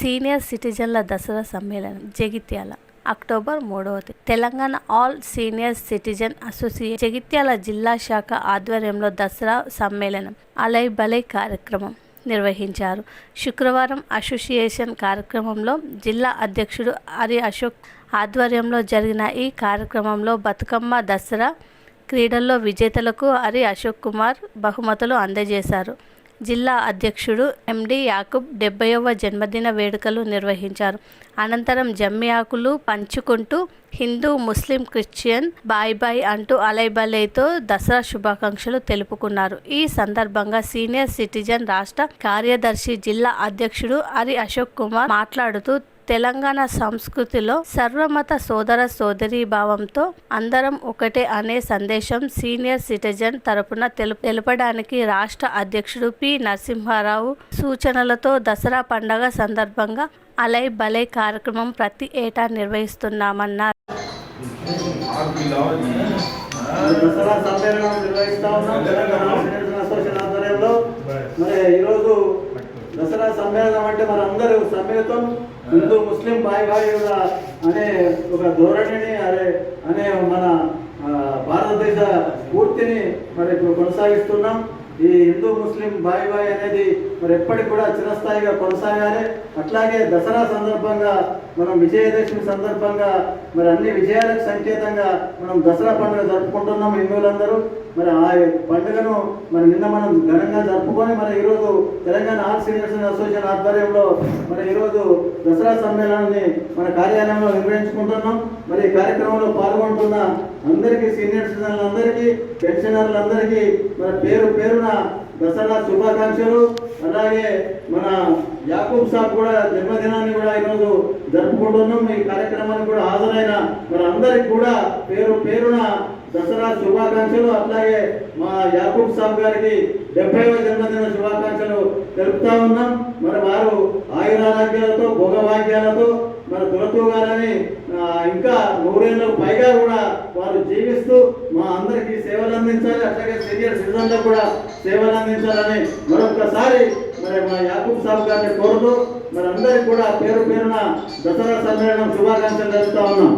Senior సిటిజన్ల దసరా సమ్మేళనం Jagtial October మూడవ తేదీ. Telangana all senior citizen association Jagtial జిల్లా శాఖ ఆధ్వర్యంలో దసరా సమ్మేళనం అలై బలై కార్యక్రమం నిర్వహించారు. శుక్రవారం అసోసియేషన్ కార్యక్రమంలో జిల్లా అధ్యక్షుడు హరి అశోక్ ఆధ్వర్యంలో జరిగిన ఈ కార్యక్రమంలో బతుకమ్మ దసరా క్రీడల్లో విజేతలకు హరి అశోక్ కుమార్ బహుమతులు అందజేశారు. జిల్లా అధ్యక్షుడు ఎండి యాకూబ్ డెబ్బైవ జన్మదిన వేడుకలు నిర్వహించారు. అనంతరం జమ్మి ఆకులు పంచుకుంటూ హిందూ ముస్లిం క్రిస్టియన్ బాయ్ బాయ్ అంటూ అలైబలైతో దసరా శుభాకాంక్షలు తెలుపుకున్నారు. ఈ సందర్భంగా సీనియర్ సిటిజన్ రాష్ట్ర కార్యదర్శి జిల్లా అధ్యక్షుడు హరి అశోక్ కుమార్ మాట్లాడుతూ తెలంగాణ సంస్కృతిలో సర్వమత సోదర సోదరీ భావంతో అందరం ఒకటే అనే సందేశం సీనియర్ సిటిజన్ తరపున తెలపడానికి రాష్ట్ర అధ్యక్షుడు పి. నరసింహారావు సూచనలతో దసరా పండగ సందర్భంగా అలై బలై కార్యక్రమం ప్రతి ఏటా నిర్వహిస్తున్నామన్నారు. దసరా సమ్మేళనం నిర్వహిస్తా ఉన్నాం. తెలంగాణ ఆధ్వర్యంలో. మరి ఈరోజు దసరా సమ్మేళనం అంటే మన అందరూ సమ్మిళితం హిందూ ముస్లిం బాయ్ బాయ్ అనే ఒక ధోరణిని అరే అనే మన భారతదేశ పూర్తిని మరి ఇప్పుడు కొనసాగిస్తున్నాం. ఈ హిందూ ముస్లిం బాయ్ బాయ్ అనేది మరి ఎప్పటికి కూడా చిరస్థాయిగా కొనసాగాలి. అట్లాగే దసరా సందర్భంగా మనం విజయదశమి సందర్భంగా మరి అన్ని విజయాలకు సంకేతంగా మనం దసరా పండుగ జరుపుకుంటున్నాం హిందువులందరూ. మరి ఆ పండుగను మరి నిన్న మనం ఘనంగా జరుపుకొని మరి ఈరోజు తెలంగాణ ఆర్ట్ సీనియర్స్ అసోసియేషన్ ఆధ్వర్యంలో మరి ఈరోజు దసరా సమ్మేళనాన్ని మన కార్యాలయంలో నిర్వహించుకుంటున్నాం. మరి ఈ కార్యక్రమంలో పాల్గొంటున్న అందరికీ సీనియర్ సిటిజన్లందరికీ పెన్షనర్లందరికీ మన పేరు పేరున దసరా శుభాకాంక్షలు. అలాగే మన యాకూబ్ సాబ్ కూడా జన్మదినాన్ని కూడా ఈరోజు జరుపుకుంటున్నాం. ఈ కార్యక్రమానికి కూడా హాజరైన మన అందరికి కూడా పేరు పేరున దసరా శుభాకాంక్షలు. అట్లాగే మా యాకూబ్ సాబ్ గారికి డెబ్బైవ జన్మదిన శుభాకాంక్షలు తెలుపుతా ఉన్నాం. మరి వారు ఆయురారోగ్యాలతో భోగభాగ్యాలతో మన తులతూగాలని ఆ, ఇంకా నూరేళ్ళకు పైగా కూడా జీవిస్తూ మా అందరికీ సేవలు అందించాలి. అట్లాగే సీనియర్ సిటిజన్లకు కూడా సేవలు అందించాలని మరొకసారి మరి మా యాకూబ్ సాబ్ గారిని కోరుతూ మరి అందరికి కూడా పేరు పేరున దసరా సమ్మేళనం శుభాకాంక్షలు తెలుపుతా ఉన్నాం.